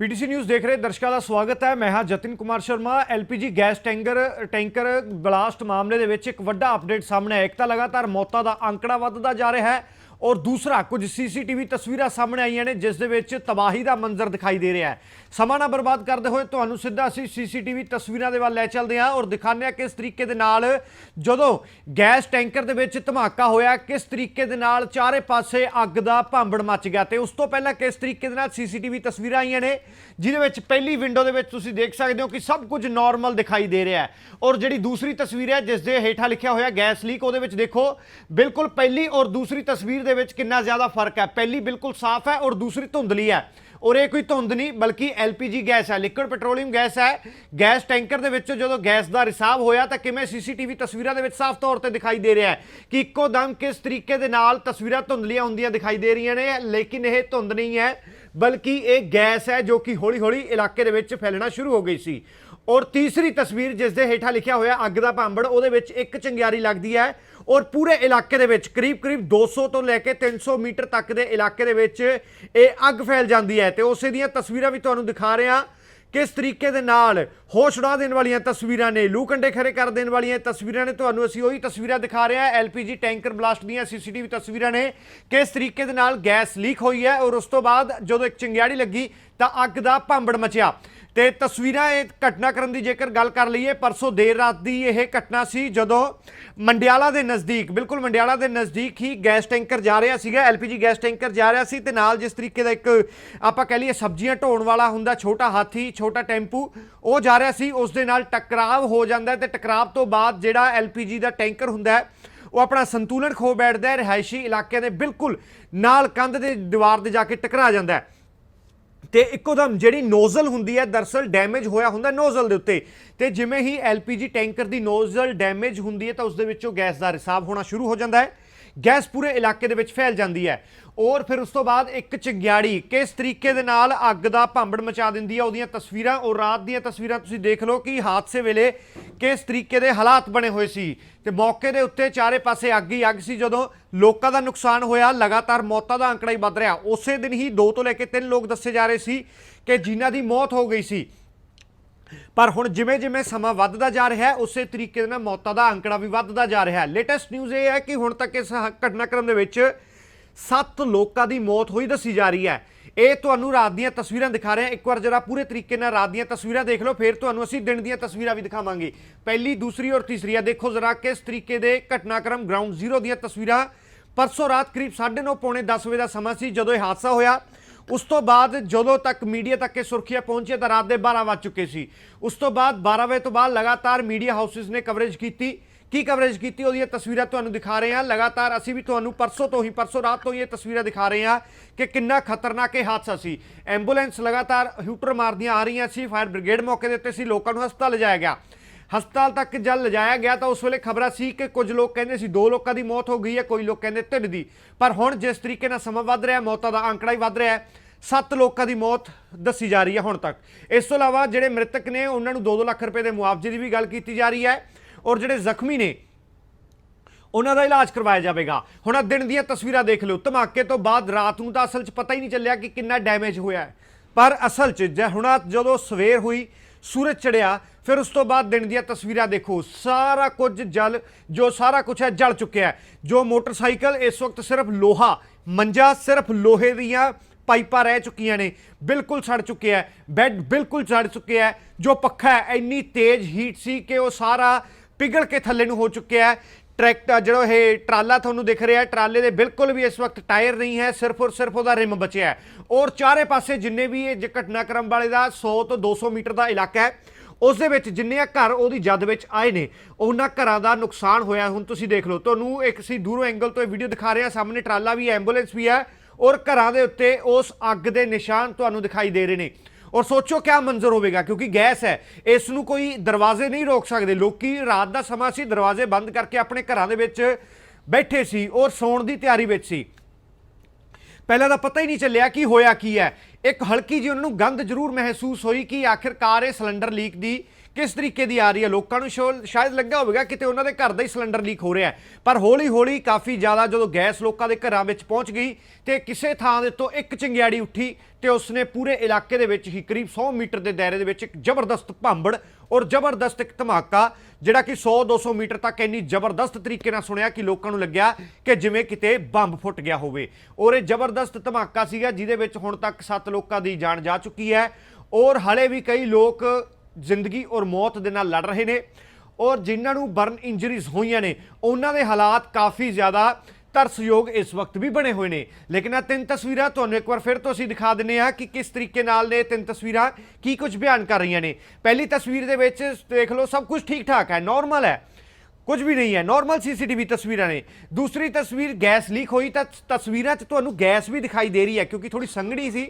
PTC news ਦੇਖ ਰਹੇ ਦਰਸ਼ਕਾਂ ਦਾ ਸਵਾਗਤ ਹੈ। ਮੈਂ ਹਾਂ Jatin Kumar Sharma. LPG gas tanker tanker blast ਮਾਮਲੇ ਦੇ ਵਿੱਚ ਇੱਕ ਵੱਡਾ ਅਪਡੇਟ ਸਾਹਮਣੇ ਆਇਆ ਇੱਕ ਤਾਂ ਲਗਾਤਾਰ ਮੌਤਾਂ ਦਾ ਅੰਕੜਾ ਵੱਧਦਾ ਜਾ ਰਿਹਾ ਹੈ। ਔਰ ਦੂਸਰਾ, ਕੁਝ ਸੀਸੀਟੀਵੀ ਤਸਵੀਰਾਂ ਸਾਹਮਣੇ ਆਈਆਂ ਨੇ, ਜਿਸ ਦੇ ਵਿੱਚ ਤਬਾਹੀ ਦਾ ਮੰਜ਼ਰ ਦਿਖਾਈ ਦੇ ਰਿਹਾ ਹੈ। ਸਮਾਂ ਨਾ ਬਰਬਾਦ ਕਰਦੇ ਹੋਏ ਤੁਹਾਨੂੰ ਸਿੱਧਾ ਅਸੀਂ ਸੀਸੀਟੀਵੀ ਤਸਵੀਰਾਂ ਦੇ ਵੱਲ ਲੈ ਚੱਲਦੇ ਹਾਂ ਔਰ ਦਿਖਾਉਂਦੇ ਹਾਂ ਕਿਸ ਤਰੀਕੇ ਦੇ ਨਾਲ ਜਦੋਂ ਗੈਸ ਟੈਂਕਰ ਦੇ ਵਿੱਚ ਧਮਾਕਾ ਹੋਇਆ, ਕਿਸ ਤਰੀਕੇ ਦੇ ਨਾਲ ਚਾਰੇ ਪਾਸੇ ਅੱਗ ਦਾ ਭਾਂਬੜ ਮੱਚ ਗਿਆ ਤੇ ਉਸ ਤੋਂ ਪਹਿਲਾਂ ਕਿਸ ਤਰੀਕੇ ਦੇ ਨਾਲ ਸੀਸੀਟੀਵੀ ਤਸਵੀਰਾਂ ਆਈਆਂ ਨੇ, ਜਿਹਦੇ ਵਿੱਚ ਪਹਿਲੀ ਵਿੰਡੋ ਦੇ ਵਿੱਚ ਤੁਸੀਂ ਦੇਖ ਸਕਦੇ ਹੋ ਕਿ ਸਭ ਕੁਝ ਨਾਰਮਲ ਦਿਖਾਈ ਦੇ ਰਿਹਾ ਹੈ। ਔਰ ਜਿਹੜੀ ਦੂਸਰੀ ਤਸਵੀਰ ਹੈ, ਜਿਸ ਦੇ ਹੇਠਾਂ ਲਿਖਿਆ ਹੋਇਆ ਗੈਸ ਲੀਕ ਉਹਦੇ ਵਿੱਚ ਦੇਖੋ, ਬਿਲਕੁਲ ਪਹਿਲੀ ਔਰ ਦੂਸਰੀ ਤਸਵੀਰ ਦੇ ਵਿੱਚ ਕਿੰਨਾ ਜ਼ਿਆਦਾ ਫ਼ਰਕ ਹੈ? ਪਹਿਲੀ ਬਿਲਕੁਲ ਸਾਫ਼ ਹੈ ਔਰ ਦੂਸਰੀ ਧੁੰਦਲੀ ਹੈ। ਔਰ ਇਹ ਕੋਈ ਧੁੰਦ ਨਹੀਂ, ਬਲਕਿ LPG ਗੈਸ ਹੈ ਲਿਕੁਇਡ ਪੈਟਰੋਲੀਅਮ ਗੈਸ ਹੈ। ਗੈਸ ਟੈਂਕਰ ਦੇ ਵਿੱਚੋਂ ਜਦੋਂ ਗੈਸ ਦਾ ਰਿਸਾਵ ਹੋਇਆ ਤਾਂ ਕਿਵੇਂ ਸੀਸੀਟੀਵੀ ਤਸਵੀਰਾਂ ਦੇ ਵਿੱਚ ਸਾਫ਼ ਤੌਰ ਤੇ ਦਿਖਾਈ ਦੇ ਰਿਹਾ ਹੈ ਕਿ ਇੱਕੋ ਦਮ ਕਿਸ ਤਰੀਕੇ ਦੇ ਨਾਲ ਤਸਵੀਰਾਂ ਧੁੰਦਲੀਆਂ ਹੁੰਦੀਆਂ ਦਿਖਾਈ ਦੇ ਰਹੀਆਂ ਨੇ, ਲੇਕਿਨ ਇਹ ਧੁੰਦ ਨਹੀਂ ਹੈ, ਬਲਕਿ ਇਹ ਗੈਸ ਹੈ ਜੋ ਕਿ ਹੌਲੀ-ਹੌਲੀ ਇਲਾਕੇ ਦੇ ਵਿੱਚ ਫੈਲਣਾ ਸ਼ੁਰੂ ਹੋ ਗਈ ਸੀ। ਔਰ ਤੀਸਰੀ ਤਸਵੀਰ ਜਿਸ ਦੇ ਹੇਠਾਂ ਲਿਖਿਆ ਹੋਇਆ ਅੱਗ ਦਾ ਭਾਂਬੜ, ਉਹਦੇ ਵਿੱਚ ਇੱਕ ਚੰਗਿਆਰੀ ਲੱਗਦੀ ਹੈ। ਔਰ ਪੂਰੇ ਇਲਾਕੇ ਦੇ ਵਿੱਚ ਕਰੀਬ-ਕਰੀਬ 200 ਤੋਂ ਲੈ ਕੇ 300 ਮੀਟਰ ਤੱਕ ਦੇ ਇਲਾਕੇ ਦੇ ਵਿੱਚ ਇਹ ਅੱਗ ਫੈਲ ਜਾਂਦੀ ਹੈ ਤੇ ਉਸੇ ਦੀਆਂ ਤਸਵੀਰਾਂ ਵੀ ਤੁਹਾਨੂੰ ਦਿਖਾ ਰਹੇ ਹਾਂ ਕਿਸ ਤਰੀਕੇ ਦੇ ਨਾਲ ਹੋਸ਼ ਉਡਾ ਦੇਣ ਵਾਲੀਆਂ ਤਸਵੀਰਾਂ ਨੇ, ਲੂ ਕੰਡੇ ਖਰੇ ਕਰ ਦੇਣ ਵਾਲੀਆਂ ਤਸਵੀਰਾਂ ਨੇ, ਤੁਹਾਨੂੰ ਅਸੀਂ ਉਹੀ ਤਸਵੀਰਾਂ ਦਿਖਾ ਰਹੇ ਹਾਂ, ਐਲਪੀਜੀ ਟੈਂਕਰ ਬਲਾਸਟ ਦੀਆਂ ਸੀਸੀਟੀਵੀ ਤਸਵੀਰਾਂ ਨੇ, ਕਿਸ ਤਰੀਕੇ ਦੇ ਨਾਲ ਗੈਸ ਲੀਕ ਹੋਈ ਹੈ ਔਰ ਉਸ ਤੋਂ ਬਾਅਦ ਜਦੋਂ ਇੱਕ ਚਿੰਗਿਆੜੀ ਲੱਗੀ ਤਾਂ ਅੱਗ ਦਾ ਭਾਂਬੜ ਮਚਿਆ। ਤੇ ਤਸਵੀਰਾਂ ਇਹ ਘਟਨਾਕ੍ਰਮ ਦੀ ਜੇਕਰ ਗੱਲ ਕਰ ਲਈਏ, ਪਰਸੋਂ ਦੇਰ ਰਾਤ ਦੀ ਇਹ ਘਟਨਾ ਸੀ, ਜਦੋਂ ਮੰਡਿਆਲਾ ਦੇ ਨਜ਼ਦੀਕ, ਬਿਲਕੁਲ ਮੰਡਿਆਲਾ ਦੇ ਨਜ਼ਦੀਕ ਹੀ ਗੈਸ ਟੈਂਕਰ ਜਾ ਰਿਹਾ ਸੀਗਾ, ਐਲਪੀਜੀ ਗੈਸ ਟੈਂਕਰ ਜਾ ਰਿਹਾ ਸੀ ਤੇ ਨਾਲ ਜਿਸ ਤਰੀਕੇ ਦਾ ਇੱਕ, ਆਪਾਂ ਕਹਿ ਲਈਏ ਸਬਜ਼ੀਆਂ ਢੋਣ ਵਾਲਾ ਹੁੰਦਾ, ਛੋਟਾ ਹਾਥੀ, ਛੋਟਾ ਟੈਂਪੂ, ਉਹ ਜਾ ਰਿਹਾ ਸੀ, ਉਸ ਦੇ ਨਾਲ ਟਕਰਾਵ ਹੋ ਜਾਂਦਾ ਹੈ ਤੇ ਟਕਰਾਵ ਤੋਂ ਬਾਅਦ ਜਿਹੜਾ ਐਲਪੀਜੀ ਦਾ ਟੈਂਕਰ ਹੁੰਦਾ ਉਹ ਆਪਣਾ ਸੰਤੁਲਨ ਖੋ ਬੈਠਦਾ ਹੈ, ਰਿਹਾਇਸ਼ੀ ਇਲਾਕਿਆਂ ਦੇ ਬਿਲਕੁਲ ਨਾਲ ਕੰਧ ਦੇ ਦੀਵਾਰ ਦੇ ਜਾ ਕੇ ਟਕਰਾ ਜਾਂਦਾ ਹੈ। ਤੇ ਇੱਕੋਦਮ ਜਿਹੜੀ ਨੋਜ਼ਲ ਹੁੰਦੀ ਹੈ, ਦਰਸਲ ਡੈਮੇਜ ਹੋਇਆ ਹੁੰਦਾ ਨੋਜ਼ਲ ਦੇ ਉੱਤੇ। ਤੇ ਜਿਵੇਂ ਹੀ ਐਲਪੀਜੀ ਟੈਂਕਰ ਦੀ ਨੋਜ਼ਲ ਡੈਮੇਜ ਹੁੰਦੀ ਹੈ, ਤਾਂ ਉਸ ਦੇ ਵਿੱਚੋਂ ਗੈਸ ਦਾ ਰਿਸਾਬ ਹੋਣਾ ਸ਼ੁਰੂ ਹੋ ਜਾਂਦਾ ਹੈ। ਗੈਸ ਪੂਰੇ ਇਲਾਕੇ ਦੇ ਵਿੱਚ ਫੈਲ ਜਾਂਦੀ ਹੈ। ਔਰ ਫਿਰ ਉਸ ਤੋਂ ਬਾਅਦ ਇੱਕ ਚਿੰਗਿਆੜੀ ਕਿਸ ਤਰੀਕੇ ਦੇ ਨਾਲ ਅੱਗ ਦਾ ਭਾਂਬੜ ਮਚਾ ਦਿੰਦੀ ਹੈ, ਉਹਦੀਆਂ ਤਸਵੀਰਾਂ ਔਰ ਰਾਤ ਦੀਆਂ ਤਸਵੀਰਾਂ ਤੁਸੀਂ ਦੇਖ ਲਓ ਕਿ ਹਾਦਸੇ ਵੇਲੇ ਕਿਸ ਤਰੀਕੇ ਦੇ ਹਾਲਾਤ ਬਣੇ ਹੋਏ ਸੀ। ਤੇ ਮੌਕੇ ਦੇ ਉੱਤੇ ਚਾਰੇ ਪਾਸੇ ਅੱਗ ਹੀ ਅੱਗ ਸੀ, ਜਦੋਂ ਲੋਕਾਂ ਦਾ ਨੁਕਸਾਨ ਹੋਇਆ, ਲਗਾਤਾਰ ਮੌਤਾਂ ਦਾ ਅੰਕੜਾ ਹੀ ਵੱਧ ਰਿਹਾ। ਉਸੇ ਦਿਨ ਹੀ 2 ਤੋਂ ਲੈ ਕੇ 3 ਲੋਕ ਦੱਸੇ ਜਾ ਰਹੇ ਸੀ ਕਿ ਜਿਨ੍ਹਾਂ ਦੀ ਮੌਤ ਹੋ ਗਈ ਸੀ। ਪਰ ਹੁਣ ਜਿਵੇਂ ਜਿਵੇਂ ਸਮਾਂ ਵੱਧਦਾ ਜਾ ਰਿਹਾ ਹੈ, ਉਸੇ ਤਰੀਕੇ ਦੇ ਨਾਲ ਮੌਤਾਂ ਦਾ ਅੰਕੜਾ ਵੀ ਵੱਧਦਾ ਜਾ ਰਿਹਾ ਹੈ। ਲੇਟੈਸਟ ਨਿਊਜ਼ ਇਹ ਹੈ ਕਿ ਹੁਣ ਤੱਕ ਇਸ ਹ- ਘਟਨਾਕ੍ਰਮ ਦੇ ਵਿੱਚ 7 ਲੋਕਾਂ ਦੀ ਮੌਤ ਹੋਈ ਦੱਸੀ ਜਾ ਰਹੀ ਹੈ। ਇਹ ਤੁਹਾਨੂੰ ਰਾਤ ਦੀਆਂ ਤਸਵੀਰਾਂ ਦਿਖਾ ਰਹੇ। ਹਾਂ ਇੱਕ ਵਾਰ ਜਰਾ ਪੂਰੇ ਤਰੀਕੇ ਨਾਲ ਰਾਤ ਦੀਆਂ ਤਸਵੀਰਾਂ ਦੇਖ ਲਓ, ਫਿਰ ਤੁਹਾਨੂੰ ਅਸੀਂ ਦਿਨ ਦੀਆਂ ਤਸਵੀਰਾਂ ਵੀ ਦਿਖਾਵਾਂਗੇ। ਪਹਿਲੀ, ਦੂਸਰੀ ਔਰ ਤੀਸਰੀ ਆ, ਦੇਖੋ ਜਰਾ ਕਿਸ ਤਰੀਕੇ ਦੇ ਘਟਨਾਕ੍ਰਮ ਗਰਾਊਂਡ ਜ਼ੀਰੋ ਦੀਆਂ ਤਸਵੀਰਾਂ। ਪਰਸੋਂ ਰਾਤ ਕਰੀਬ 9:30 ਪੌਣੇ 10 ਵਜੇ ਦਾ ਸਮਾਂ ਸੀ, ਜਦੋਂ ਇਹ ਹਾਦਸਾ ਹੋਇਆ। ਉਸ ਤੋਂ ਬਾਅਦ ਜਦੋਂ ਤੱਕ ਮੀਡੀਆ ਤੱਕ ਇਹ ਸੁਰਖੀਆਂ ਪਹੁੰਚੀਆਂ ਤਾਂ ਰਾਤ ਦੇ 12 ਵੱਜ ਚੁੱਕੇ ਸੀ। ਉਸ ਤੋਂ ਬਾਅਦ 12 ਵਜੇ ਤੋਂ ਬਾਅਦ ਲਗਾਤਾਰ ਮੀਡੀਆ ਹਾਊਸਿਸ ਨੇ ਕਵਰੇਜ ਕੀਤੀ। ਕੀ ਕਵਰੇਜ ਕੀਤੀ? ਉਹਦੀਆਂ ਤਸਵੀਰਾਂ ਤੁਹਾਨੂੰ ਦਿਖਾ ਰਹੇ ਹਾਂ। ਲਗਾਤਾਰ ਅਸੀਂ ਵੀ ਤੁਹਾਨੂੰ ਪਰਸੋਂ ਤੋਂ ਹੀ, ਪਰਸੋਂ ਰਾਤ ਤੋਂ ਹੀ ਇਹ ਤਸਵੀਰਾਂ ਦਿਖਾ ਰਹੇ ਹਾਂ ਕਿ ਕਿੰਨਾ ਖਤਰਨਾਕ ਇਹ ਹਾਦਸਾ ਸੀ। ਐਂਬੂਲੈਂਸ ਲਗਾਤਾਰ ਹੂਟਰ ਮਾਰਦੀਆਂ ਆ ਰਹੀਆਂ ਸੀ। ਫਾਇਰ ਬ੍ਰਿਗੇਡ ਮੌਕੇ ਦੇ ਉੱਤੇ ਸੀ। ਲੋਕਾਂ ਨੂੰ ਹਸਪਤਾਲ ਲਿਜਾਇਆ ਗਿਆ। ਹਸਪਤਾਲ ਤੱਕ ਜਦ ਲਿਜਾਇਆ ਗਿਆ ਤਾਂ ਉਸ ਵੇਲੇ ਖਬਰਾਂ ਸੀ ਕਿ ਕੁਝ ਲੋਕ ਕਹਿੰਦੇ ਸੀ, ਦੋ ਲੋਕਾਂ ਦੀ ਮੌਤ ਹੋ ਗਈ ਹੈ, ਕੋਈ ਲੋਕ ਕਹਿੰਦੇ ਤਿੰਨ ਦੀ। ਪਰ ਹੁਣ ਜਿਸ ਤਰੀਕੇ ਨਾਲ ਸਮਾਂ ਵੱਧ ਰਿਹਾ, ਮੌਤਾਂ ਦਾ ਅੰਕੜਾ ਹੀ ਵੱਧ ਰਿਹਾ ਹੈ, ਸੱਤ ਲੋਕਾਂ ਦੀ ਮੌਤ ਦੱਸੀ ਜਾ ਰਹੀ ਹੈ ਹੁਣ ਤੱਕ। ਇਸ ਤੋਂ ਇਲਾਵਾ ਜਿਹੜੇ ਮ੍ਰਿਤਕ ਨੇ, ਉਹਨਾਂ ਨੂੰ 2-2 ਲੱਖ ਰੁਪਏ ਦੇ ਮੁਆਵਜ਼ੇ ਦੀ ਵੀ ਗੱਲ ਕੀਤੀ ਜਾ ਰਹੀ ਹੈ ਔਰ ਜਿਹੜੇ ਜ਼ਖਮੀ ਨੇ, ਉਹਨਾਂ ਦਾ ਇਲਾਜ ਕਰਵਾਇਆ ਜਾਵੇਗਾ। ਹੁਣ ਆਹ ਦਿਨ ਦੀਆਂ ਤਸਵੀਰਾਂ ਦੇਖ ਲਿਓ। ਧਮਾਕੇ ਤੋਂ ਬਾਅਦ ਰਾਤ ਨੂੰ ਤਾਂ ਅਸਲ 'ਚ ਪਤਾ ਹੀ ਨਹੀਂ ਚੱਲਿਆ ਕਿ ਕਿੰਨਾ ਡੈਮੇਜ ਹੋਇਆ ਹੈ। ਪਰ ਅਸਲ 'ਚ, ਜੇ ਹੁਣ ਜਦੋਂ ਸਵੇਰ ਹੋਈ ਸੂਰਜ ਚੜਿਆ, ਫਿਰ ਉਸ ਤੋਂ ਬਾਅਦ ਦਿਨ ਦੀਆਂ ਤਸਵੀਰਾਂ ਦੇਖੋ। ਸਾਰਾ ਕੁਝ ਜਲ, ਜੋ ਸਾਰਾ ਕੁਝ ਹੈ, ਜਲ ਚੁੱਕਿਆ ਹੈ। ਜੋ ਮੋਟਰਸਾਈਕਲ ਇਸ ਵਕਤ ਸਿਰਫ ਲੋਹਾ, ਮੰਜਾ ਸਿਰਫ ਲੋਹੇ ਦੀਆਂ ਪਾਈਪਾਂ ਰਹਿ ਚੁੱਕੀਆਂ ਨੇ। ਬਿਲਕੁਲ ਸੜ ਚੁੱਕਿਆ ਹੈ। ਬੈੱਡ ਬਿਲਕੁਲ ਸੜ ਚੁੱਕਿਆ ਹੈ। ਜੋ ਪੱਖਾ ਹੈ, ਇੰਨੀ ਤੇਜ਼ ਹੀਟ ਸੀ ਕਿ ਉਹ ਸਾਰਾ ਪਿਘਲ ਕੇ ਥੱਲੇ ਨੂੰ ਹੋ ਚੁੱਕਿਆ ਹੈ। ਟਰੈਕਟਰ ਜਿਹੜਾ ਇਹ ਟਰਾਲਾ ਤੁਹਾਨੂੰ ਦਿਖ ਰਿਹਾ ਹੈ ਟਰਾਲੇ ਦੇ ਬਿਲਕੁਲ ਵੀ ਇਸ ਵਕਤ ਟਾਇਰ ਨਹੀਂ ਹੈ, ਸਿਰਫ ਔਰ ਸਿਰਫ ਉਹਦਾ ਰਿਮ ਬਚਿਆ ਹੈ। ਔਰ ਚਾਰੇ ਪਾਸੇ ਜਿੰਨੇ ਵੀ ਇਹ ਜ- ਘਟਨਾਕ੍ਰਮ ਵਾਲੇ ਦਾ 100 ਤੋਂ 200 ਮੀਟਰ ਦਾ ਇਲਾਕਾ ਹੈ, ਉਸ ਦੇ ਵਿੱਚ ਜਿੰਨੇ ਘਰ ਉਹਦੀ ਜਦ ਵਿੱਚ ਆਏ ਨੇ, ਉਹਨਾਂ ਘਰਾਂ ਦਾ ਨੁਕਸਾਨ ਹੋਇਆ ਹੁਣ ਤੁਸੀਂ ਦੇਖ ਲਓ, ਤੁਹਾਨੂੰ ਇੱਕ ਸੀ ਦੂਰੋਂ ਐਂਗਲ ਤੋਂ ਇਹ ਵੀਡੀਓ ਦਿਖਾ ਰਿਹਾ ਸਾਹਮਣੇ ਟਰਾਲਾ ਵੀ ਐਂਬੂਲੈਂਸ ਵੀ ਹੈ, ਔਰ ਘਰਾਂ ਦੇ ਉੱਤੇ ਉਸ ਅੱਗ ਦੇ ਨਿਸ਼ਾਨ ਤੁਹਾਨੂੰ ਦਿਖਾਈ ਦੇ ਰਹੇ ਨੇ। ਔਰ ਸੋਚੋ ਕਿਆ ਮੰਜ਼ਰ ਹੋਵੇਗਾ, ਕਿਉਂਕਿ ਗੈਸ ਹੈ। ਇਸ ਨੂੰ ਕੋਈ ਦਰਵਾਜ਼ੇ ਨਹੀਂ ਰੋਕ ਸਕਦੇ। ਲੋਕੀ ਰਾਤ ਦਾ ਸਮਾਂ ਸੀ, ਦਰਵਾਜ਼ੇ ਬੰਦ ਕਰਕੇ ਆਪਣੇ ਘਰਾਂ ਦੇ ਵਿੱਚ ਬੈਠੇ ਸੀ ਔਰ ਸੌਣ ਦੀ ਤਿਆਰੀ ਵਿੱਚ ਸੀ। ਪਹਿਲਾਂ ਤਾਂ ਪਤਾ ਹੀ ਨਹੀਂ ਚੱਲਿਆ ਕਿ ਹੋਇਆ, ਕੀ ਹੈ। ਇੱਕ ਹਲਕੀ ਜਿਹੀ ਉਹਨਾਂ ਨੂੰ ਗੰਧ ਜ਼ਰੂਰ ਮਹਿਸੂਸ ਹੋਈ ਕਿ ਆਖਿਰਕਾਰ ਇਹ ਸਿਲੰਡਰ ਲੀਕ ਦੀ ਕਿਸ ਤਰੀਕੇ ਦੀ ਆ ਰਹੀ ਹੈ? ਲੋਕਾਂ ਨੂੰ ਸ਼ੋ- ਸ਼ਾਇਦ ਲੱਗਾ ਹੋਵੇਗਾ ਕਿਤੇ ਉਹਨਾਂ ਦੇ ਘਰ ਦਾ ਹੀ ਸਿਲੰਡਰ ਲੀਕ ਹੋ ਰਿਹਾ ਪਰ ਹੌਲੀ ਹੌਲੀ ਕਾਫੀ ਜ਼ਿਆਦਾ ਜਦੋਂ ਗੈਸ ਲੋਕਾਂ ਦੇ ਘਰਾਂ ਵਿੱਚ ਪਹੁੰਚ ਗਈ ਤੇ ਕਿਸੇ ਥਾਂ ਦੇ ਤੋਂ ਇੱਕ ਚਿੰਗਿਆੜੀ ਉੱਠੀ ਤੇ ਉਸਨੇ ਪੂਰੇ ਇਲਾਕੇ ਦੇ ਵਿੱਚ ਹੀ ਕਰੀਬ 100 ਮੀਟਰ ਦੇ ਦਾਇਰੇ ਦੇ ਵਿੱਚ ਇੱਕ ਜ਼ਬਰਦਸਤ ਭਾਂਬੜ ਔਰ ਜ਼ਬਰਦਸਤ ਇੱਕ ਧਮਾਕਾ, ਜਿਹੜਾ ਕਿ 100 200 ਮੀਟਰ ਤੱਕ ਇੰਨੀ ਜ਼ਬਰਦਸਤ ਤਰੀਕੇ ਨਾਲ ਸੁਣਿਆ ਕਿ ਲੋਕਾਂ ਨੂੰ ਲੱਗਿਆ ਕਿ ਜਿਵੇਂ ਕਿਤੇ ਬੰਬ ਫੁੱਟ ਗਿਆ ਹੋਵੇ। ਔਰ ਇਹ ਜ਼ਬਰਦਸਤ ਧਮਾਕਾ ਸੀਗਾ, ਜਿਹਦੇ ਵਿੱਚ ਹੁਣ ਤੱਕ 7 ਲੋਕਾਂ ਦੀ ਜਾਨ ਜਾ ਚੁੱਕੀ ਹੈ। ਔਰ ਹਲੇ ਵੀ ਕਈ ਲੋਕ ਜ਼ਿੰਦਗੀ ਔਰ ਮੌਤ ਦੇ ਨਾਲ ਲੜ ਰਹੇ ਨੇ ਔਰ ਜਿਨ੍ਹਾਂ ਨੂੰ ਬਰਨ ਇੰਜਰੀਜ਼ ਹੋਈਆਂ ਨੇ, ਉਹਨਾਂ ਦੇ ਹਾਲਾਤ ਕਾਫੀ ਜ਼ਿਆਦਾ ਤਰਸਯੋਗ ਇਸ ਵਕਤ ਵੀ ਬਣੇ ਹੋਏ ਨੇ। ਲੇਕਿਨ ਆ ਤਿੰਨ ਤਸਵੀਰਾਂ ਤੁਹਾਨੂੰ ਇੱਕ ਵਾਰ ਫਿਰ ਤੋਂ ਅਸੀਂ ਦਿਖਾ ਦਿੰਨੇ ਆ ਕਿ ਕਿਸ ਤਰੀਕੇ ਨਾਲ ਨੇ ਇਹ ਤਿੰਨ ਤਸਵੀਰਾਂ ਕੀ ਕੁਝ ਬਿਆਨ ਕਰ ਰਹੀਆਂ ਨੇ। ਪਹਿਲੀ ਤਸਵੀਰ ਦੇ ਵਿੱਚ ਦੇਖ ਲਓ ਸਭ ਕੁਝ ਠੀਕ ਠਾਕ ਹੈ ਨਾਰਮਲ ਹੈ। ਕੁਝ ਵੀ ਨਹੀਂ ਹੈ ਨਾਰਮਲ ਸੀਸੀਟੀਵੀ ਤਸਵੀਰਾਂ ਨੇ। ਦੂਸਰੀ ਤਸਵੀਰ ਗੈਸ ਲੀਕ ਹੋਈ ਤਾਂ ਤਸਵੀਰਾਂ 'ਚ ਤੁਹਾਨੂੰ ਗੈਸ ਵੀ ਦਿਖਾਈ ਦੇ ਰਹੀ ਹੈ, ਕਿਉਂਕਿ ਥੋੜੀ ਸੰਘਣੀ ਸੀ।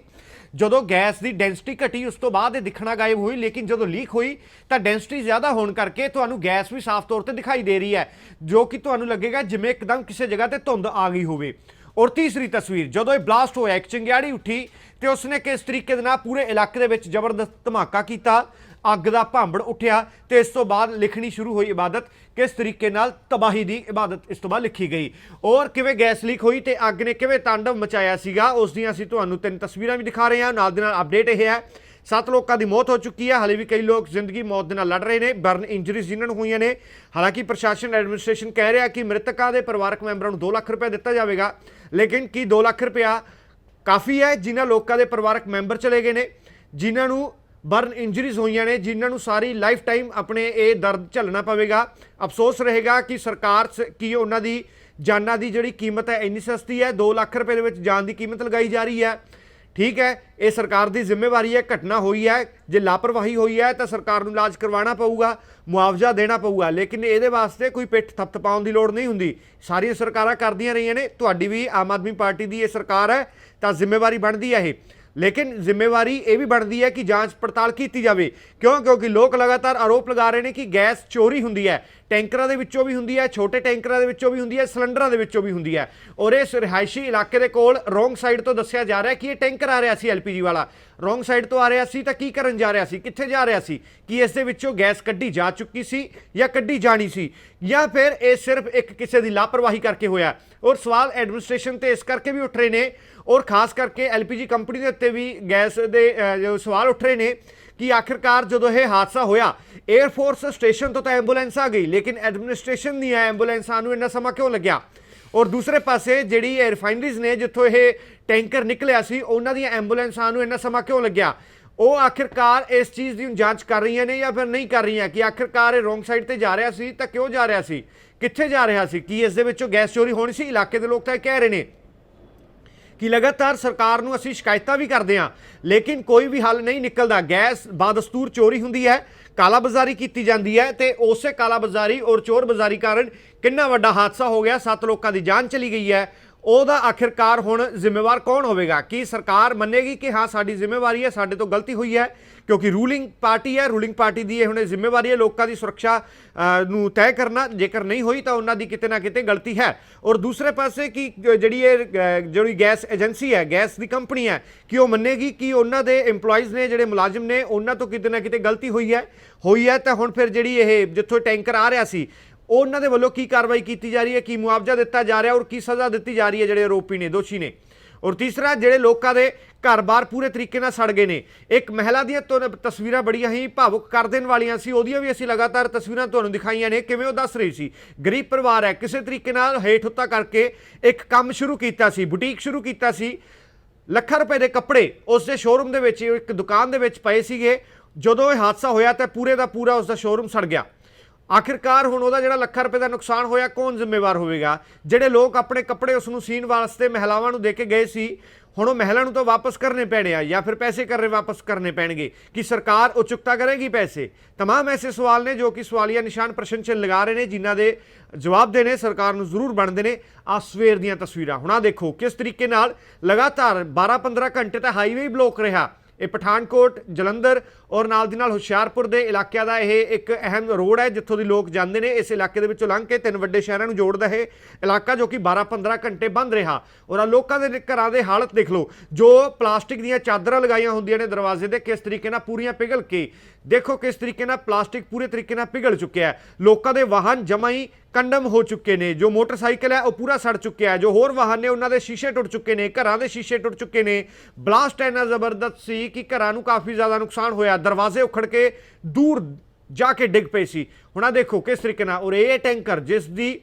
ਜਦੋਂ ਗੈਸ ਦੀ ਡੈਂਸਿਟੀ ਘਟੀ, ਉਸ ਤੋਂ ਬਾਅਦ ਇਹ ਦਿਖਣਾ ਗਾਇਬ ਹੋਈ, ਲੇਕਿਨ ਜਦੋਂ ਲੀਕ ਹੋਈ ਤਾਂ ਡੈਂਸਿਟੀ ਜ਼ਿਆਦਾ ਹੋਣ ਕਰਕੇ ਤੁਹਾਨੂੰ ਗੈਸ ਵੀ ਸਾਫ਼ ਤੌਰ ਤੇ ਦਿਖਾਈ ਦੇ ਰਹੀ ਹੈ, ਜੋ ਕਿ ਤੁਹਾਨੂੰ ਲੱਗੇਗਾ ਜਿਵੇਂ ਇੱਕਦਮ ਕਿਸੇ ਜਗ੍ਹਾ ਤੇ ਧੁੰਦ ਆ ਗਈ ਹੋਵੇ। ਔਰ ਤੀਸਰੀ ਤਸਵੀਰ, ਜਦੋਂ ਇਹ ਬਲਾਸਟ ਹੋਇਆ, ਇੱਕ ਚਿੰਗਿਆੜੀ ਉੱਠੀ ਤੇ ਉਸਨੇ ਕਿਸ ਤਰੀਕੇ ਦੇ ਨਾਲ ਪੂਰੇ ਇਲਾਕੇ ਦੇ ਵਿੱਚ ਜ਼ਬਰਦਸਤ ਧਮਾਕਾ ਕੀਤਾ ਅੱਗ ਦਾ ਭਾਂਬੜ ਉੱਠਿਆ ਤੇ ਇਸ ਤੋਂ ਬਾਅਦ ਲਿਖਣੀ ਸ਼ੁਰੂ ਹੋਈ ਇਬਾਦਤ। ਕਿਸ ਤਰੀਕੇ ਨਾਲ ਤਬਾਹੀ ਦੀ ਇਬਾਦਤ ਇਸ ਤੋਂ ਬਾਅਦ ਲਿਖੀ ਗਈ। ਔਰ ਕਿਵੇਂ ਗੈਸ ਲੀਕ ਹੋਈ ਤੇ ਅੱਗ ਨੇ ਕਿਵੇਂ ਤਾਂਡਵ ਮਚਾਇਆ ਸੀਗਾ, ਉਸ ਦੀਆਂ ਅਸੀਂ ਤੁਹਾਨੂੰ ਤਿੰਨ ਤਸਵੀਰਾਂ ਵੀ ਦਿਖਾ ਰਹੇ ਹਾਂ। ਨਾਲ ਦੇ ਨਾਲ ਅਪਡੇਟ ਇਹ ਹੈ, ਸੱਤ ਲੋਕਾਂ ਦੀ ਮੌਤ ਹੋ ਚੁੱਕੀ ਹੈ। ਹਾਲੇ ਵੀ ਕਈ ਲੋਕ ਜ਼ਿੰਦਗੀ ਮੌਤ ਦੇ ਨਾਲ ਲੜ ਰਹੇ ਨੇ, ਬਰਨ ਇੰਜਰੀਜ਼ ਜਿਨ੍ਹਾਂ ਨੂੰ ਹੋਈਆਂ ਨੇ। ਹਾਲਾਂਕਿ ਪ੍ਰਸ਼ਾਸਨ ਐਡਮਿਨਿਸਟ੍ਰੇਸ਼ਨ ਕਹਿ ਰਿਹਾ ਕਿ ਮ੍ਰਿਤਕਾਂ ਦੇ ਪਰਿਵਾਰਕ ਮੈਂਬਰਾਂ ਨੂੰ 2 ਲੱਖ ਰੁਪਏ ਦਿੱਤਾ ਜਾਵੇਗਾ। ਲੇਕਿਨ ਕੀ 2 ਲੱਖ ਰੁਪਇਆ ਕਾਫੀ ਹੈ, ਜਿਨ੍ਹਾਂ ਲੋਕਾਂ ਦੇ ਪਰਿਵਾਰਕ ਮੈਂਬਰ ਚਲੇ ਗਏ ਨੇ, ਜਿਨ੍ਹਾਂ ਨੂੰ ਬਰਨ ਇੰਜਰੀਜ਼ ਹੋਈਆਂ ਨੇ, ਜਿਨ੍ਹਾਂ ਨੂੰ ਸਾਰੀ ਲਾਈਫ ਟਾਈਮ ਆਪਣੇ ਇਹ ਦਰਦ ਝੱਲਣਾ ਪਵੇਗਾ। ਅਫਸੋਸ ਰਹੇਗਾ ਕਿ ਸਰਕਾਰ ਸ- ਕੀ ਉਹਨਾਂ ਦੀ ਜਾਨਾਂ ਦੀ ਜਿਹੜੀ ਕੀਮਤ ਹੈ, ਇੰਨੀ ਸਸਤੀ ਹੈ 2 ਲੱਖ ਰੁਪਏ ਦੇ ਵਿੱਚ ਜਾਨ ਦੀ ਕੀਮਤ ਲਗਾਈ ਜਾ ਰਹੀ ਹੈ। ਠੀਕ ਹੈ, ਇਹ ਸਰਕਾਰ ਦੀ ਜ਼ਿੰਮੇਵਾਰੀ ਹੈ, ਘਟਨਾ ਹੋਈ ਹੈ, ਜੇ ਲਾਪਰਵਾਹੀ ਹੋਈ ਹੈ, ਤਾਂ ਸਰਕਾਰ ਨੂੰ ਇਲਾਜ ਕਰਵਾਉਣਾ ਪਊਗਾ, ਮੁਆਵਜ਼ਾ ਦੇਣਾ ਪਊਗਾ, ਲੇਕਿਨ ਇਹਦੇ ਵਾਸਤੇ ਕੋਈ ਪਿੱਠ ਥਪਥਪਾਉਣ ਦੀ ਲੋੜ ਨਹੀਂ ਹੁੰਦੀ। ਸਾਰੀਆਂ ਸਰਕਾਰਾਂ ਕਰਦੀਆਂ ਰਹੀਆਂ ਨੇ, ਤੁਹਾਡੀ ਵੀ ਆਮ ਆਦਮੀ ਪਾਰਟੀ ਦੀ ਇਹ ਸਰਕਾਰ ਹੈ, ਤਾਂ ਜ਼ਿੰਮੇਵਾਰੀ ਬਣਦੀ ਹੈ ਇਹ। ਲੇਕਿਨ ਜ਼ਿੰਮੇਵਾਰੀ ਇਹ ਵੀ ਬਣਦੀ ਹੈ ਕਿ ਜਾਂਚ ਪੜਤਾਲ ਕੀਤੀ ਜਾਵੇ। ਕਿਉਂ? ਕਿਉਂਕਿ ਲੋਕ ਲਗਾਤਾਰ ਆਰੋਪ ਲਗਾ ਰਹੇ ਨੇ ਕਿ ਗੈਸ ਚੋਰੀ ਹੁੰਦੀ ਹੈ। ਟੈਂਕਰਾਂ ਦੇ ਵਿੱਚੋਂ ਵੀ ਹੁੰਦੀ ਹੈ, ਛੋਟੇ ਟੈਂਕਰਾਂ ਦੇ ਵਿੱਚੋਂ ਵੀ ਹੁੰਦੀ ਹੈ, ਸਿਲੰਡਰਾਂ ਦੇ ਵਿੱਚੋਂ ਵੀ ਹੁੰਦੀ ਹੈ। ਔਰ ਇਸ ਰਿਹਾਇਸ਼ੀ ਇਲਾਕੇ ਦੇ ਕੋਲ ਰੋਂਗ ਸਾਈਡ ਤੋਂ ਦੱਸਿਆ ਜਾ ਰਿਹਾ ਕਿ ਇਹ ਟੈਂਕਰ ਆ ਰਿਹਾ ਸੀ ਐਲਪੀਜੀ ਵਾਲਾ। ਰੋਂਗ ਸਾਈਡ ਤੋਂ ਆ ਰਿਹਾ ਸੀ ਤਾਂ ਕੀ ਕਰਨ ਜਾ ਰਿਹਾ ਸੀ? ਕਿੱਥੇ ਜਾ ਰਿਹਾ ਸੀ? ਕਿ ਇਸ ਦੇ ਵਿੱਚੋਂ ਗੈਸ ਕੱਢੀ ਜਾ ਚੁੱਕੀ ਸੀ ਜਾਂ ਕੱਢੀ ਜਾਣੀ ਸੀ? ਜਾਂ ਫਿਰ ਇਹ ਸਿਰਫ ਇੱਕ ਕਿਸੇ ਦੀ ਲਾਪਰਵਾਹੀ ਕਰਕੇ ਹੋਇਆ? ਔਰ ਸਵਾਲ ਐਡਮਿਨਿਸਟ੍ਰੇਸ਼ਨ ਤੇ ਇਸ ਕਰਕੇ ਵੀ ਉੱਠ ਰਹੇ ਨੇ ਔਰ ਖਾਸ ਕਰਕੇ ਐਲਪੀਜੀ ਕੰਪਨੀ ਦੇ ਉੱਤੇ ਵੀ ਗੈਸ ਦੇ ਜੋ ਸਵਾਲ ਉੱਠ ਰਹੇ ਨੇ ਕਿ ਆਖਿਰਕਾਰ ਜਦੋਂ ਇਹ ਹਾਦਸਾ ਹੋਇਆ 에ਅਰ ਫੋਰਸ ਸਟੇਸ਼ਨ ਤੋਂ ਤਾਂ ਐਂਬੂਲੈਂਸ ਆ ਗਈ, ਲੇਕਿਨ ਐਡਮਿਨਿਸਟ੍ਰੇਸ਼ਨ ਦੀਆਂ ਐਂਬੂਲੈਂਸਾਂ ਨੂੰ ਇੰਨਾ ਸਮਾਂ ਕਿਉਂ ਲੱਗਿਆ? ਔਰ ਦੂਸਰੇ ਪਾਸੇ ਜਿਹੜੀ ਇਹ ਰਿਫਾਈਨਰੀਜ਼ ਨੇ, ਜਿੱਥੋਂ ਇਹ ਟੈਂਕਰ ਨਿਕਲਿਆ ਸੀ, ਉਹਨਾਂ ਦੀਆਂ ਐਂਬੂਲੈਂਸਾਂ ਨੂੰ ਇੰਨਾ ਸਮਾਂ ਕਿਉਂ ਲੱਗਿਆ? ਉਹ ਆਖਿਰਕਾਰ ਇਸ ਚੀਜ਼ ਦੀ ਜਾਂਚ ਕਰ ਰਹੀਆਂ ਨੇ ਜਾਂ ਫਿਰ ਨਹੀਂ ਕਰ ਰਹੀਆਂ ਕਿ ਆਖਿਰਕਾਰ ਇਹ ਰੋਂਗ ਸਾਈਡ ਤੇ ਜਾ ਰਿਹਾ ਸੀ ਤਾਂ ਕਿਉਂ ਜਾ ਰਿਹਾ ਸੀ? ਕਿੱਥੇ ਜਾ ਰਿਹਾ ਸੀ? ਕੀ ਇਸ ਦੇ ਵਿੱਚੋਂ ਗੈਸ ਚੋਰੀ ਹੋਣੀ ਸੀ? ਇਲਾਕੇ ਦੇ ਲੋਕ ਤਾਂ ਇਹ ਕਹਿ ਰਹੇ ਨੇ। ਕਿ ਲਗਾਤਾਰ ਸਰਕਾਰ ਨੂੰ ਅਸੀਂ ਸ਼ਿਕਾਇਤਾਂ ਵੀ ਕਰਦੇ ਹਾਂ, ਲੇਕਿਨ ਕੋਈ ਵੀ ਹੱਲ ਨਹੀਂ ਨਿਕਲਦਾ। ਗੈਸ ਬਾਦਸਤੂਰ ਚੋਰੀ ਹੁੰਦੀ ਹੈ ਕਾਲਾ ਬਾਜ਼ਾਰੀ ਕੀਤੀ ਜਾਂਦੀ ਹੈ ਤੇ ਉਸੇ ਕਾਲਾ ਬਾਜ਼ਾਰੀ ਔਰ ਚੋਰ ਬਾਜ਼ਾਰੀ ਕਾਰਨ ਕਿੰਨਾ ਵੱਡਾ ਹਾਦਸਾ ਹੋ ਗਿਆ, ਸੱਤ ਲੋਕਾਂ ਦੀ ਜਾਨ ਚਲੀ ਗਈ ਹੈ। ਉਹਦਾ ਆਖਿਰਕਾਰ ਹੁਣ ਜ਼ਿੰਮੇਵਾਰ ਕੌਣ ਹੋਵੇਗਾ? ਕੀ ਸਰਕਾਰ ਮੰਨੇਗੀ ਕਿ ਹਾਂ ਸਾਡੀ ਜ਼ਿੰਮੇਵਾਰੀ ਹੈ ਸਾਡੇ ਤੋਂ ਗਲਤੀ ਹੋਈ ਹੈ? ਕਿਉਂਕਿ ਰੂਲਿੰਗ ਪਾਰਟੀ ਹੈ ਰੂਲਿੰਗ ਪਾਰਟੀ ਦੀ ਇਹ ਹੁਣ ਜ਼ਿੰਮੇਵਾਰੀ ਹੈ ਲੋਕਾਂ ਦੀ ਸੁਰੱਖਿਆ ਨੂੰ ਤੈਅ ਕਰਨਾ। ਜੇਕਰ ਨਹੀਂ ਹੋਈ ਤਾਂ ਉਹਨਾਂ ਦੀ ਕਿਤੇ ਨਾ ਕਿਤੇ ਗਲਤੀ ਹੈ। ਔਰ ਦੂਸਰੇ ਪਾਸੇ ਕਿ ਜਿਹੜੀ ਇਹ ਅ, ਜਿਹੜੀ ਗੈਸ ਏਜੰਸੀ ਹੈ ਗੈਸ ਦੀ ਕੰਪਨੀ ਹੈ ਕਿ ਉਹ ਮੰਨੇਗੀ ਕਿ ਉਹਨਾਂ ਦੇ EMPLOYEES ਨੇ ਜਿਹੜੇ ਮੁਲਾਜ਼ਮ ਨੇ ਉਹਨਾਂ ਤੋਂ ਕਿਤੇ ਨਾ ਕਿਤੇ ਗਲਤੀ ਹੋਈ ਹੈ? ਹੋਈ ਹੈ ਤਾਂ ਹੁਣ ਫਿਰ ਜਿਹੜੀ ਇਹ ਜਿੱਥੋਂ ਟੈਂਕਰ ਆ ਰਿਹਾ ਸੀ ਉਹ ਉਹਨਾਂ ਦੇ ਵੱਲੋਂ ਕੀ ਕਾਰਵਾਈ ਕੀਤੀ ਜਾ ਰਹੀ ਹੈ, ਕੀ ਮੁਆਵਜ਼ਾ ਦਿੱਤਾ ਜਾ ਰਿਹਾ ਔਰ ਕੀ ਸਜ਼ਾ ਦਿੱਤੀ ਜਾ ਰਹੀ ਹੈ ਜਿਹੜੇ ਆਰੋਪੀ ਨੇ, ਦੋਸ਼ੀ ਨੇ। ਔਰ ਤੀਸਰਾ, ਜਿਹੜੇ ਲੋਕਾਂ ਦੇ ਘਰ-ਬਾਰ ਪੂਰੇ ਤਰੀਕੇ ਨਾਲ ਸੜ ਗਏ ਨੇ, ਇੱਕ ਮਹਿਲਾ ਦੀਆਂ ਤੋਂ ਤਸਵੀਰਾਂ ਬੜੀਆਂ ਹੀ ਭਾਵੁਕ ਕਰ ਦੇਣ ਵਾਲੀਆਂ ਸੀ, ਉਹਦੀਆਂ ਵੀ ਅਸੀਂ ਲਗਾਤਾਰ ਤਸਵੀਰਾਂ ਤੁਹਾਨੂੰ ਦਿਖਾਈਆਂ ਨੇ, ਕਿਵੇਂ ਉਹ ਦੱਸ ਰਹੀ ਸੀ, ਗਰੀਬ ਪਰਿਵਾਰ ਹੈ, ਕਿਸੇ ਤਰੀਕੇ ਨਾਲ ਹੇਠ ਉੱਤਾ ਕਰਕੇ ਇੱਕ ਕੰਮ ਸ਼ੁਰੂ ਕੀਤਾ ਸੀ, ਬੁਟੀਕ ਸ਼ੁਰੂ ਕੀਤਾ ਸੀ, ਲੱਖਾਂ ਰੁਪਏ ਦੇ ਕੱਪੜੇ ਉਸ ਦੇ ਸ਼ੋਰੂਮ ਦੇ ਵਿੱਚ, ਇੱਕ ਦੁਕਾਨ ਦੇ ਵਿੱਚ ਪਏ ਸੀਗੇ, ਜਦੋਂ ਇਹ ਹਾਦਸਾ ਹੋਇਆ ਤਾਂ ਪੂਰੇ ਦਾ ਪੂਰਾ ਉਸ ਦਾ ਸ਼ੋਰੂਮ ਸੜ ਗਿਆ। ਆਖਿਰਕਾਰ ਹੁਣ ਉਹਦਾ ਜਿਹੜਾ ਲੱਖਾਂ ਰੁਪਏ ਦਾ ਨੁਕਸਾਨ ਹੋਇਆ ਕੌਣ ਜ਼ਿੰਮੇਵਾਰ ਹੋਵੇਗਾ ਜਿਹੜੇ ਲੋਕ ਆਪਣੇ ਕੱਪੜੇ ਉਸ ਨੂੰ ਸੀਨ ਵਾਸਤੇ ਮਹਿਲਾਵਾਂ ਨੂੰ ਦੇ ਕੇ ਗਏ ਸੀ ਹੁਣ ਉਹ ਮਹਿਲਾ ਨੂੰ ਤਾਂ ਵਾਪਸ ਕਰਨੇ ਪੈਣੇ ਆ ਜਾਂ ਫਿਰ ਪੈਸੇ ਕਰਨੇ ਵਾਪਸ ਕਰਨੇ ਪੈਣਗੇ ਕਿ ਸਰਕਾਰ ਉਹ ਚੁਕਤਾ ਕਰੇਗੀ ਪੈਸੇ तमाम ਐਸੇ ਸਵਾਲ ਨੇ ਜੋ ਕਿ ਸਵਾਲੀਆ ਨਿਸ਼ਾਨ ਪ੍ਰਸ਼ਨ ਚਿੰਨ੍ਹ ਲਗਾ ਰਹੇ ਨੇ ਜਿਨ੍ਹਾਂ ਦੇ ਜਵਾਬ ਦੇਣੇ ਸਰਕਾਰ ਨੂੰ ਜ਼ਰੂਰ ਬਣਦੇ ਨੇ ਆ ਸਵੇਰ ਦੀਆਂ ਤਸਵੀਰਾਂ ਹੁਣ ਆ ਦੇਖੋ ਕਿਸ ਤਰੀਕੇ ਨਾਲ ਲਗਾਤਾਰ 12-15 ਘੰਟੇ ਤਾਂ ਹਾਈਵੇ ਹੀ ਬਲੌਕ ਰਿਹਾ ਇਹ ਪਠਾਨਕੋਟ ਜਲੰਧਰ ਔਰ ਨਾਲ ਦੀ ਨਾਲ ਹੁਸ਼ਿਆਰਪੁਰ ਦੇ ਇਲਾਕਿਆਂ ਦਾ ਇਹ ਇੱਕ ਅਹਿਮ ਰੋਡ ਹੈ, ਜਿੱਥੋਂ ਦੀ ਲੋਕ ਜਾਂਦੇ ਨੇ। ਇਸ ਇਲਾਕੇ ਦੇ ਵਿੱਚੋਂ ਲੰਘ ਕੇ ਤਿੰਨ ਵੱਡੇ ਸ਼ਹਿਰਾਂ ਨੂੰ ਜੋੜਦਾ ਇਹ ਇਲਾਕਾ, ਜੋ ਕਿ 12-15 ਘੰਟੇ ਬੰਦ ਰਿਹਾ। ਔਰ ਆ ਲੋਕਾਂ ਦੇ ਘਰਾਂ ਦੇ ਹਾਲਤ ਦੇਖ ਲਓ, ਜੋ ਪਲਾਸਟਿਕ ਦੀਆਂ ਚਾਦਰਾਂ ਲਗਾਈਆਂ ਹੁੰਦੀਆਂ ਨੇ ਦਰਵਾਜ਼ੇ ਦੇ, ਕਿਸ ਤਰੀਕੇ ਨਾਲ ਪੂਰੀਆਂ ਪਿਘਲ ਕੇ। ਦੇਖੋ ਕਿਸ ਤਰੀਕੇ ਨਾਲ ਪਲਾਸਟਿਕ ਪੂਰੇ ਤਰੀਕੇ ਨਾਲ ਪਿਘਲ ਚੁੱਕਿਆ ਹੈ। ਲੋਕਾਂ ਦੇ ਵਾਹਨ ਜਮਾਂ ਹੀ ਕੰਡਮ ਹੋ ਚੁੱਕੇ ਨੇ। ਜੋ ਮੋਟਰਸਾਈਕਲ ਹੈ, ਉਹ ਪੂਰਾ ਸੜ ਚੁੱਕਿਆ ਹੈ। ਜੋ ਹੋਰ ਵਾਹਨ ਨੇ, ਉਹਨਾਂ ਦੇ ਸ਼ੀਸ਼ੇ ਟੁੱਟ ਚੁੱਕੇ ਨੇ। ਘਰਾਂ ਦੇ ਸ਼ੀਸ਼ੇ ਟੁੱਟ ਚੁੱਕੇ ਨੇ। ਬਲਾਸਟ ਇੰਨਾ ਜ਼ਬਰਦਸਤ ਸੀ ਕਿ ਘਰਾਂ ਨੂੰ ਕਾਫੀ ਜ਼ਿਆਦਾ ਨੁਕਸਾਨ ਹੋਇਆ ਦਰਵਾਜ਼ੇ ਉਖੜ ਕੇ ਦੂਰ ਜਾ ਕੇ ਡਿੱਗ ਪਏ ਸੀ। ਹੁਣ ਆ ਦੇਖੋ ਕਿਸ ਤਰੀਕੇ ਨਾਲ ਔਰ ਇਹ ਟੈਂਕਰ ਜਿਸ ਦੀ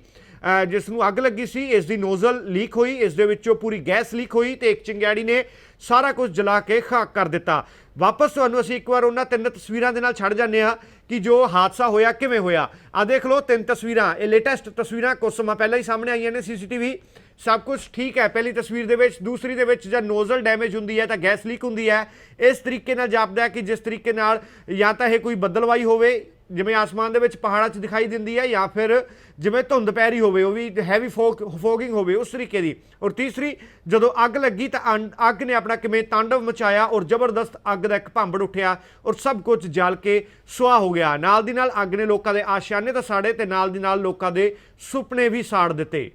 ਜਿਸ ਨੂੰ ਅੱਗ ਲੱਗੀ ਸੀ, ਇਸ ਦੀ ਨੋਜ਼ਲ ਲੀਕ ਹੋਈ, ਇਸ ਦੇ ਵਿੱਚੋਂ ਪੂਰੀ ਗੈਸ ਲੀਕ ਹੋਈ ਤੇ ਇੱਕ ਚਿੰਗਾੜੀ ਨੇ ਸਾਰਾ ਕੁਝ ਜਲਾ ਕੇ ਖਾਕ ਕਰ ਦਿੱਤਾ। ਵਾਪਸ ਤੁਹਾਨੂੰ ਅਸੀਂ ਇੱਕ ਵਾਰ ਉਹਨਾਂ ਤਿੰਨ ਤਸਵੀਰਾਂ ਦੇ ਨਾਲ ਛੱਡ ਜਾਂਦੇ ਹਾਂ ਕਿ ਜੋ ਹਾਦਸਾ ਹੋਇਆ, ਕਿਵੇਂ ਹੋਇਆ। ਆ ਦੇਖ ਲਓ ਤਿੰਨ ਤਸਵੀਰਾਂ, ਇਹ ਲੇਟੈਸਟ ਤਸਵੀਰਾਂ ਕੁਝ ਸਮਾਂ ਪਹਿਲਾਂ ਹੀ ਸਾਹਮਣੇ ਆਈਆਂ ਨੇ ਸੀਸੀਟੀਵੀ। ਸਭ ਕੁਝ ਠੀਕ ਹੈ। ਪਹਿਲੀ ਤਸਵੀਰ ਦੇ ਵਿੱਚ, ਦੂਸਰੀ ਦੇ ਵਿੱਚ ਜਦ ਨੋਜ਼ਲ ਡੈਮੇਜ ਹੁੰਦੀ ਹੈ ਤਾਂ ਗੈਸ ਲੀਕ ਹੁੰਦੀ ਹੈ। ਇਸ ਤਰੀਕੇ ਨਾਲ ਜਾਪਦਾ ਹੈ ਕਿ ਜਿਸ ਤਰੀਕੇ ਨਾਲ ਜਾਂ ਤਾਂ ਇਹ ਕੋਈ ਬੱਦਲਵਾਈ ਹੋਵੇ, ਜਿਵੇਂ ਆਸਮਾਨ ਦੇ ਵਿੱਚ ਪਹਾੜਾਂ 'ਚ ਦਿਖਾਈ ਦਿੰਦੀ ਹੈ ਜਾਂ ਫਿਰ ਜਿਵੇਂ ਧੁੰਦ ਪੈ ਰਹੀ ਹੋਵੇ, ਉਹ ਵੀ ਹੈਵੀ ਫੋਗ ਫੋਗਿੰਗ ਹੋਵੇ, ਉਸ ਤਰੀਕੇ ਦੀ। ਔਰ ਤੀਸਰੀ, ਜਦੋਂ ਅੱਗ ਲੱਗੀ ਤਾਂ ਅੰ- ਅੱਗ ਨੇ ਆਪਣਾ ਕਿਵੇਂ ਤਾਂਡਵ ਮਚਾਇਆ ਔਰ ਜ਼ਬਰਦਸਤ ਅੱਗ ਦਾ ਇੱਕ ਭਾਂਬੜ ਉੱਠਿਆ ਔਰ ਸਭ ਕੁਝ ਜਲ ਕੇ ਸੁਆਹ ਹੋ ਗਿਆ। ਨਾਲ ਦੀ ਨਾਲ ਅੱਗ ਨੇ ਲੋਕਾਂ ਦੇ ਆਸ਼ਿਆਨੇ ਤਾਂ ਸਾੜੇ ਤੇ ਨਾਲ ਦੀ ਨਾਲ ਲੋਕਾਂ ਦੇ ਸੁਪਨੇ ਵੀ ਸਾੜ ਦਿੱਤੇ।